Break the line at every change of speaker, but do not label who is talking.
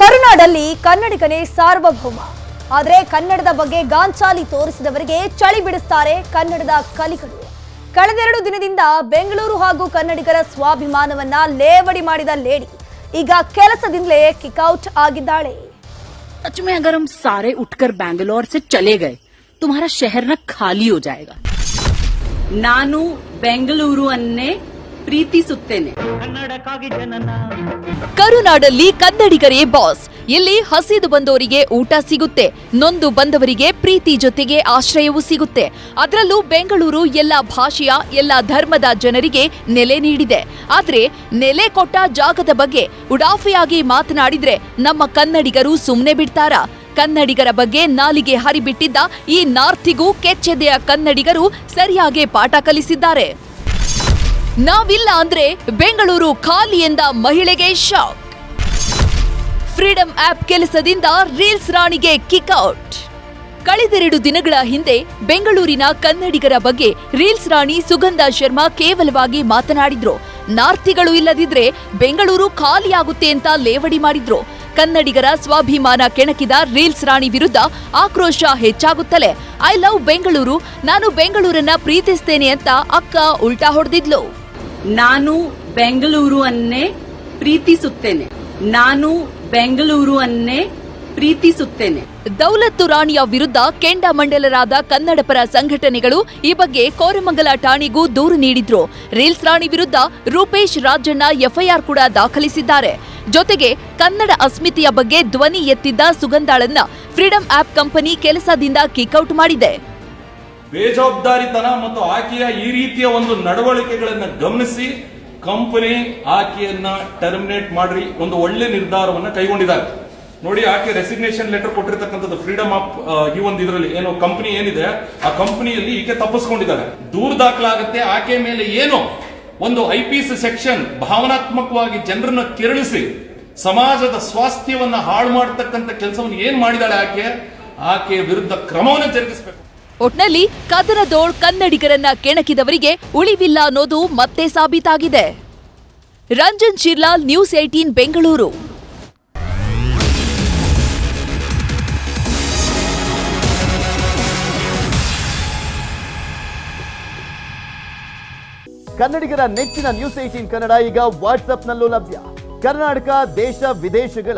ಕರುನಾಡಲ್ಲಿ ಕನ್ನಡಿಗನೇ ಸಾರ್ವಭೌಮ ಆದರೆ ಕನ್ನಡದ ಬಗ್ಗೆ ಗಾಂಚಾಲಿ ತೋರಿಸಿದವರಿಗೆ ಚಳಿ ಬಿಡಿಸ್ತಾರೆ ಕನ್ನಡದ ಕಲಿಗಳು ಕಳೆದೆರಡು ದಿನದಿಂದ ಬೆಂಗಳೂರು ಹಾಗೂ ಕನ್ನಡಿಗರ ಸ್ವಾಭಿಮಾನವನ್ನ ಲೇವಡಿ ಮಾಡಿದ ಲೇಡಿ ಈಗ ಕೆಲಸದಿಂದಲೇ ಕಿಕ್ಔಟ್ ಆಗಿದ್ದಾಳೆ
सच में अगर हम सारे उठकर बैंगलोर से चले गए तुम्हारा शहर ना खाली हो जाएगा ನಾನು ಬೆಂಗಳೂರು ಅನ್ನೇ ಪ್ರೀತಿಸುತ್ತೇನೆ.
ಕರುನಾಡಲ್ಲಿ ಕನ್ನಡಿಗರೇ ಬಾಸ್. ಇಲ್ಲಿ ಹಸಿದು ಬಂದವರಿಗೆ ಊಟ ಸಿಗುತ್ತೆ. ನೊಂದು ಬಂದವರಿಗೆ ಪ್ರೀತಿ ಜೊತೆಗೆ ಆಶ್ರಯವೂ ಸಿಗುತ್ತೆ. ಅದರಲ್ಲೂ ಬೆಂಗಳೂರು ಎಲ್ಲ ಭಾಷೆಯ ಎಲ್ಲ ಧರ್ಮದ ಜನರಿಗೆ ನೆಲೆ ನೀಡಿದೆ. ಆದರೆ ನೆಲೆ ಕೊಟ್ಟ ಜಾಗದ ಬಗ್ಗೆ ಉಡಾಫೆಯಾಗಿ ಮಾತನಾಡಿದ್ರೆ ನಮ್ಮ ಕನ್ನಡಿಗರು ಸುಮ್ಮನೆ ಬಿಡ್ತಾರಾ. ಕನ್ನಡಿಗರ ಬಗ್ಗೆ ನಾಲಿಗೆ ಹರಿಬಿಟ್ಟಿದ್ದ ಈ ನಾರ್ತಿಗೂ ಕೆಚ್ಚೆದೆಯ ಕನ್ನಡಿಗರು ಸರಿಯಾಗಿ ಪಾಠ ಕಲಿಸಿದ್ದಾರೆ. ನಾವಿಲ್ಲ ಅಂದ್ರೆ ಬೆಂಗಳೂರು ಖಾಲಿ ಎಂದ ಮಹಿಳೆಗೆ ಶಾಕ್. ಫ್ರೀಡಂ ಆಪ್ ಕೆಲಸದಿಂದ ರೀಲ್ಸ್ ರಾಣಿಗೆ ಕಿಕ್ಔಟ್ ಕಳೆದೆರಡು ದಿನಗಳ ಹಿಂದೆ ಬೆಂಗಳೂರಿನ ಕನ್ನಡಿಗರ ಬಗ್ಗೆ ರೀಲ್ಸ್ ರಾಣಿ ಸುಗಂಧ ಶರ್ಮಾ ಕೇವಲವಾಗಿ ಮಾತನಾಡಿದ್ರು. ನಾರ್ತಿಗಳು ಇಲ್ಲದಿದ್ರೆ ಬೆಂಗಳೂರು ಖಾಲಿಯಾಗುತ್ತೆ ಅಂತ ಲೇವಡಿ ಮಾಡಿದ್ರು. ಕನ್ನಡಿಗರ ಸ್ವಾಭಿಮಾನ ಕೆಣಕಿದ ರೀಲ್ಸ್ ರಾಣಿ ವಿರುದ್ಧ ಆಕ್ರೋಶ ಹೆಚ್ಚಾಗುತ್ತಲೇ. ಐ ಲವ್ ಬೆಂಗಳೂರು, ನಾನು ಬೆಂಗಳೂರನ್ನ ಪ್ರೀತಿಸ್ತೇನೆ ಅಂತ ಅಕ್ಕ ಉಲ್ಟಾ ಹೊಡೆದಿದ್ಲು.
ನಾನು ಬೆಂಗಳೂರು ಅನ್ನೇ ಪ್ರೀತಿಸುತ್ತೇನೆ. ನಾನು ಬೆಂಗಳೂರು ಅನ್ನೇ ಪ್ರೀತಿಸುತ್ತೇನೆ.
ದೌಲತ್ತು ರಾಣಿಯ ವಿರುದ್ಧ ಕೆಂಡಾಮಂಡಲರಾದ ಕನ್ನಡಪರ ಸಂಘಟನೆಗಳು ಈ ಬಗ್ಗೆ ಕೋರಮಂಗಲ ಠಾಣೆಗೂ ದೂರು ನೀಡಿದ್ರು. ರೀಲ್ಸ್ ರಾಣಿ ವಿರುದ್ಧ ರೂಪೇಶ್ ರಾಜಣ್ಣ ಎಫ್ಐಆರ್ ಕೂಡ ದಾಖಲಿಸಿದ್ದಾರೆ. ಜೊತೆಗೆ ಕನ್ನಡ ಅಸ್ಮಿತೆಯ ಬಗ್ಗೆ ಧ್ವನಿ ಎತ್ತಿದ್ದ ಸುಗಂಧಾಳನ್ನ ಫ್ರೀಡಂ ಆಪ್ ಕಂಪನಿ ಕೆಲಸದಿಂದ ಕಿಕ್ಔಟ್ ಮಾಡಿದೆ.
ಬೇಜವಾಬ್ದಾರಿತನ ಮತ್ತು ಆಕೆಯ ಈ ರೀತಿಯ ಒಂದು ನಡವಳಿಕೆಗಳನ್ನ ಗಮನಿಸಿ ಕಂಪನಿ ಆಕೆಯನ್ನ ಟರ್ಮಿನೇಟ್ ಮಾಡಿ ಒಂದು ಒಳ್ಳೆ ನಿರ್ಧಾರವನ್ನ ಕೈಗೊಂಡಿದ್ದಾರೆ. ನೋಡಿ, ಆಕೆ ರೆಸಿಗ್ನೇಷನ್ ಲೆಟರ್ ಕೊಟ್ಟಿರ್ತಕ್ಕಂಥದ್ದು ಫ್ರೀಡಮ್ ಆಫ್ ಈ ಒಂದು ಇದರಲ್ಲಿ ಏನು ಕಂಪನಿ ಏನಿದೆ, ಆ ಕಂಪನಿಯಲ್ಲಿ ಈಕೆ ತಪ್ಪಿಸ್ಕೊಂಡಿದ್ದಾರೆ ದೂರ್ ದಾಖಲಾಗುತ್ತೆ, ಆಕೆ ಮೇಲೆ ಏನು ಒಂದು ಐ ಪಿ ಸಿ ಸೆಕ್ಷನ್ ಭಾವನಾತ್ಮಕವಾಗಿ ಜನರನ್ನ ಕೆರಳಿಸಿ ಸಮಾಜದ ಸ್ವಾಸ್ಥ್ಯವನ್ನ ಹಾಳು ಮಾಡತಕ್ಕಂಥ ಕೆಲಸವನ್ನು ಏನ್ ಮಾಡಿದಾಳೆ ಆಕೆ? ಆಕೆಯ ವಿರುದ್ಧ ಕ್ರಮವನ್ನು ಜರುಗಿಸಬೇಕು.
ಒಟ್ನಲ್ಲಿ ಕದನದೋಳ್ ಕನ್ನಡಿಗರನ್ನ ಕೆಣಕಿದವರಿಗೆ ಉಳಿವಿಲ್ಲ ಅನ್ನೋದು ಮತ್ತೆ ಸಾಬೀತಾಗಿದೆ. Ranjan Shirlal, news eighteen Bengaluru.
ಕನ್ನಡಿಗರ ನೆಚ್ಚಿನ ನ್ಯೂಸ್ ಏಟೀನ್ ಕನ್ನಡ ಈಗ ವಾಟ್ಸ್ಆಪ್ನಲ್ಲೂ ಲಭ್ಯ. ಕರ್ನಾಟಕ, ದೇಶ, ವಿದೇಶಗಳ